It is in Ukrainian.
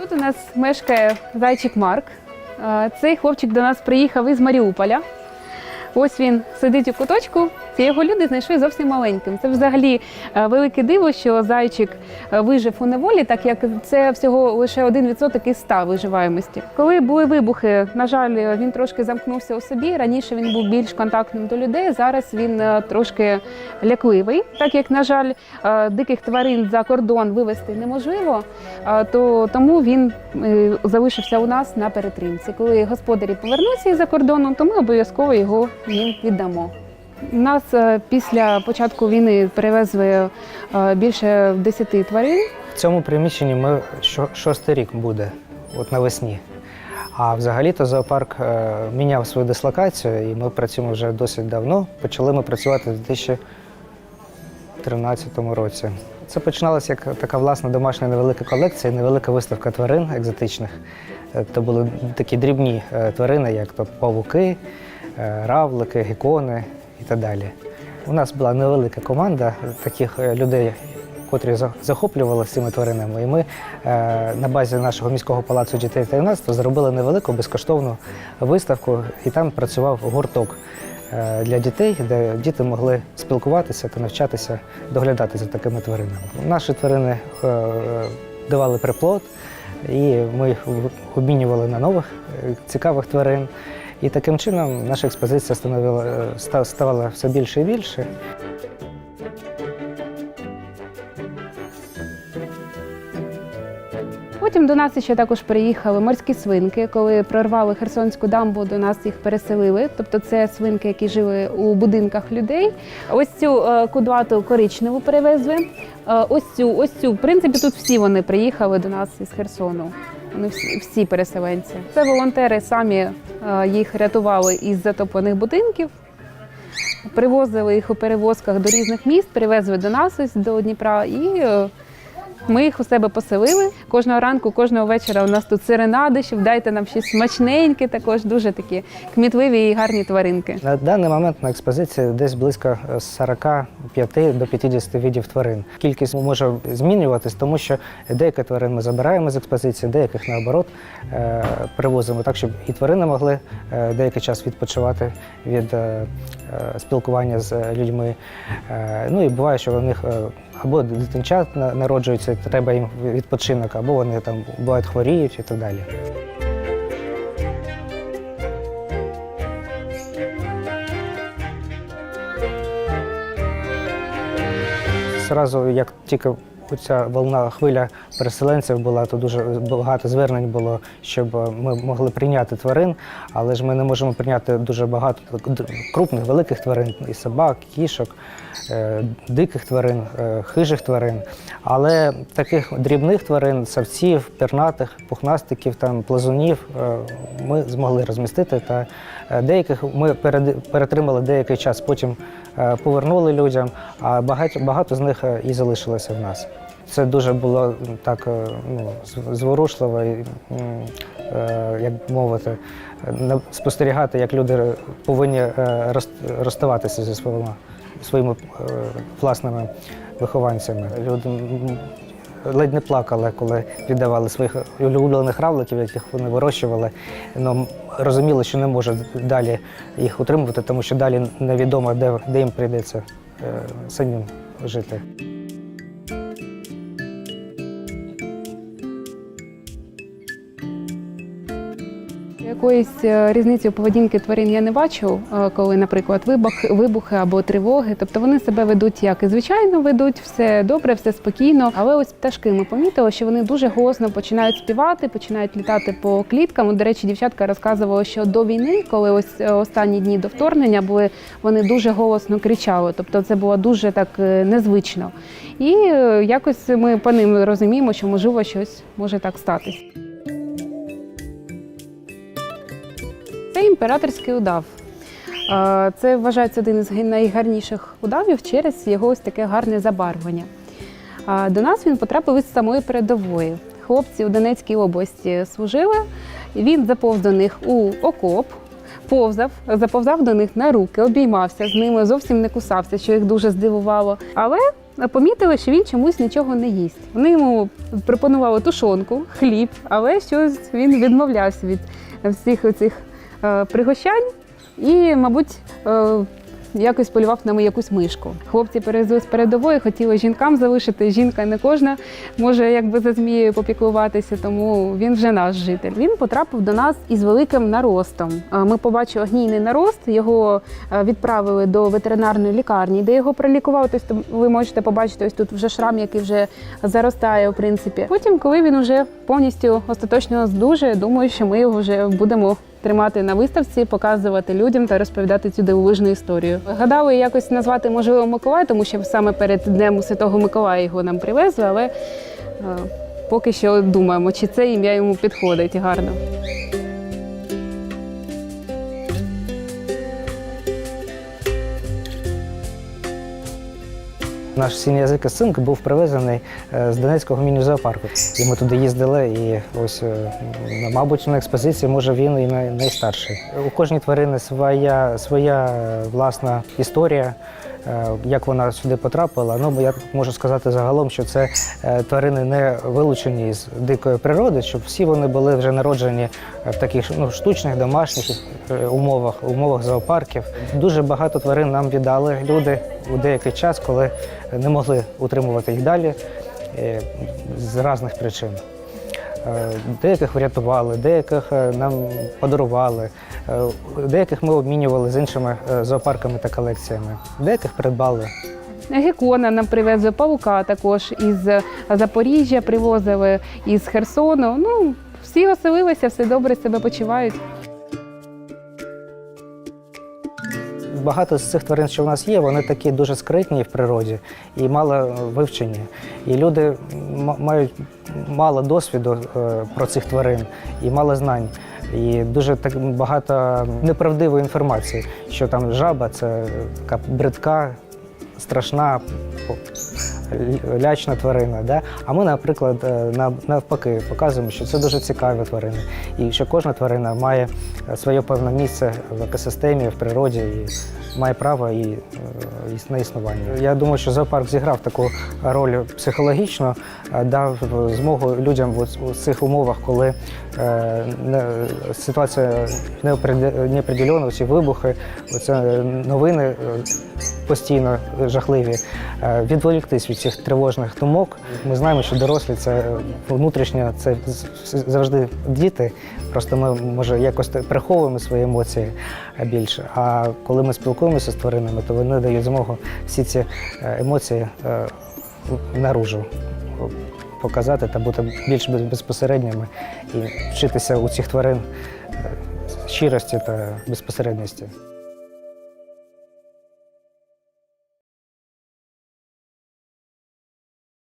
Тут у нас мешкає зайчик Марк. Цей хлопчик до нас приїхав із Маріуполя. Ось він сидить у куточку. Ці його люди знайшли зовсім маленьким. Це взагалі е, велике диво, що зайчик е, вижив у неволі, так як це всього лише 1% із 100 виживаємості. Коли були вибухи, на жаль, він трошки замкнувся у собі. Раніше він був більш контактним до людей. Зараз він е, трошки лякливий. Так як, на жаль, диких тварин за кордон вивезти неможливо, то тому він залишився у нас на перетримці. Коли господарі повернуться із-за кордону, то ми обов'язково його їм віддамо. Нас е, після початку війни перевезли е, більше 10 тварин. В цьому приміщенні ми шостий рік буде, от навесні. А взагалі-то зоопарк е, міняв свою дислокацію, і ми працюємо вже досить давно. Почали ми працювати в 2013 році. Це починалося як така власна домашня невелика колекція, невелика виставка тварин екзотичних. Е, То були такі дрібні тварини, як то павуки, равлики, гекони і так далі. У нас була невелика команда таких е, людей, котрі за- захоплювалися цими тваринами. І ми е, на базі нашого міського палацу дітей та юнацтва зробили невелику безкоштовну виставку, і там працював гурток е, для дітей, де діти могли спілкуватися та навчатися доглядати за такими тваринами. Наші тварини давали приплод, і ми обмінювали на нових цікавих тварин. І таким чином наша експозиція становила, е, ставала все більше і більше. Потім до нас ще також приїхали морські свинки. Коли прорвали Херсонську дамбу, до нас їх переселили. Тобто це свинки, які жили у будинках людей. Ось цю е, кудлату коричневу перевезли. Е, ось цю, ось цю. В принципі, тут всі вони приїхали до нас із Херсону. Вони всі, всі переселенці. Це волонтери самі е, їх рятували із затоплених будинків. Привозили їх у перевозках до різних міст, привезли до нас ось до Дніпра і е, ми їх у себе поселили. Кожного ранку, кожного вечора у нас тут серенади, щоб дайте нам щось смачненьке, також дуже такі кмітливі і гарні тваринки. На даний момент на експозиції десь близько е, 45 до 50 видів тварин. Кількість може змінюватись, тому що деякі тварин ми забираємо з експозиції, деяких наоборот е, привозимо так, щоб і тварини могли е, деякий час відпочивати від е, спілкування з людьми. Е, Ну і буває, що у них е, або дитинчат на- народжуються, треба їм відпочинок, або вони там бувають хворіють і так далі. Зразу, як тільки ця волна хвиля переселенців була, то дуже багато звернень було, щоб ми могли прийняти тварин, але ж ми не можемо прийняти дуже багато крупних, великих тварин, і собак, кішок, е, диких тварин, е, хижих тварин. Але таких дрібних тварин, савців, пернатих, пухнастиків, там, плазунів е, ми змогли розмістити. Та е, деяких ми перетримали деякий час, потім е, повернули людям, а багато, багато з них е, і залишилося в нас. Це дуже було так е, ну, зворушливо, е, як мовити, спостерігати, як люди повинні е, розставатися зі своїми, своїми власними вихованцями. Люди ледь не плакали, коли віддавали своїх улюблених равликів, яких вони вирощували. Ну, розуміли, що не можуть далі їх утримувати, тому що далі невідомо, де, де їм прийдеться самим жити. Якоїсь е, різниці у поведінки тварин я не бачу, е, коли, наприклад, вибух, вибухи або тривоги. Тобто вони себе ведуть як і звичайно ведуть, все добре, все спокійно. Але ось пташки ми помітили, що вони дуже голосно починають співати, починають літати по кліткам. До речі, дівчатка розказувала, що до війни, коли ось е, останні дні до вторгнення були, вони дуже голосно кричали. Тобто це було дуже так незвично. І якось ми по ним розуміємо, що можливо щось може так статись. Це імператорський удав. Е, Це вважається один із найгарніших удавів через його ось таке гарне забарвлення. Е, До нас він потрапив із самої передової. Хлопці у Донецькій області служили. Він заповз до них у окоп, повзав, заповзав до них на руки, обіймався з ними, зовсім не кусався, що їх дуже здивувало. Але помітили, що він чомусь нічого не їсть. Вони йому пропонували тушонку, хліб, але щось він відмовлявся від всіх цих пригощань і, мабуть, е, якось полював на якусь мишку. Хлопці перевезли з передової, хотіли жінкам залишити. Жінка не кожна може якби за змією попіклуватися, тому він вже наш житель. Він потрапив до нас із великим наростом. Е, Ми побачили гнійний нарост, його е, відправили до ветеринарної лікарні, де його пролікували. Тобто ви можете побачити ось тут вже шрам, який вже заростає, в принципі. Потім, коли він вже повністю остаточно здужує, думаю, що ми його вже будемо тримати на виставці, показувати людям та розповідати цю дивовижну історію. Гадали якось назвати можливо Миколай, тому що саме перед Днем Святого Миколая його нам привезли, але е, поки що думаємо, чи це ім'я йому підходить гарно. Наш синьязика синк був привезений е, з Донецького міні-зоопарку. І ми туди їздили, і ось, е, мабуть, на експозиції може він і найстарший. У кожній тварини своя, своя е, власна історія. Е, Як вона сюди потрапила, ну я можу сказати загалом, що це е, тварини не вилучені з дикої природи, щоб всі вони були вже народжені в таких ну, штучних домашніх е, умовах, умовах зоопарків. Дуже багато тварин нам віддали люди у деякий час, коли не могли утримувати їх далі е, з різних причин. Е, Деяких врятували, деяких е, нам подарували, е, деяких ми обмінювали з іншими е, зоопарками та колекціями, деяких придбали. Гекона нам привезли павука також із Запоріжжя, привозили із Херсону. Ну, всі оселилися, все добре себе почувають. Багато з цих тварин, що в нас є, вони такі дуже скритні в природі і мало вивчені. І люди мають мало досвіду е, про цих тварин і мало знань. І дуже так багато неправдивої інформації, що там жаба це така бридка, страшна, лячна тварина. Да? А ми, наприклад, е, на- навпаки показуємо, що це дуже цікаві тварини, і що кожна тварина має своє певне місце в екосистемі, в природі і має право і, е, на існування. Я думаю, що зоопарк зіграв таку роль психологічно, е, дав змогу людям в цих умовах, коли е, ситуація неопределена, ці вибухи, це новини постійно жахливі, е, відволіктись від цих тривожних думок. Ми знаємо, що дорослі це внутрішньо, це завжди діти. Просто ми може якось приховуємо свої емоції більше. А коли ми спілкуємося з тваринами, то вони дають змогу всі ці е, емоції е, наружу показати та бути більш безпосередніми і вчитися у цих тварин щирості та безпосередності.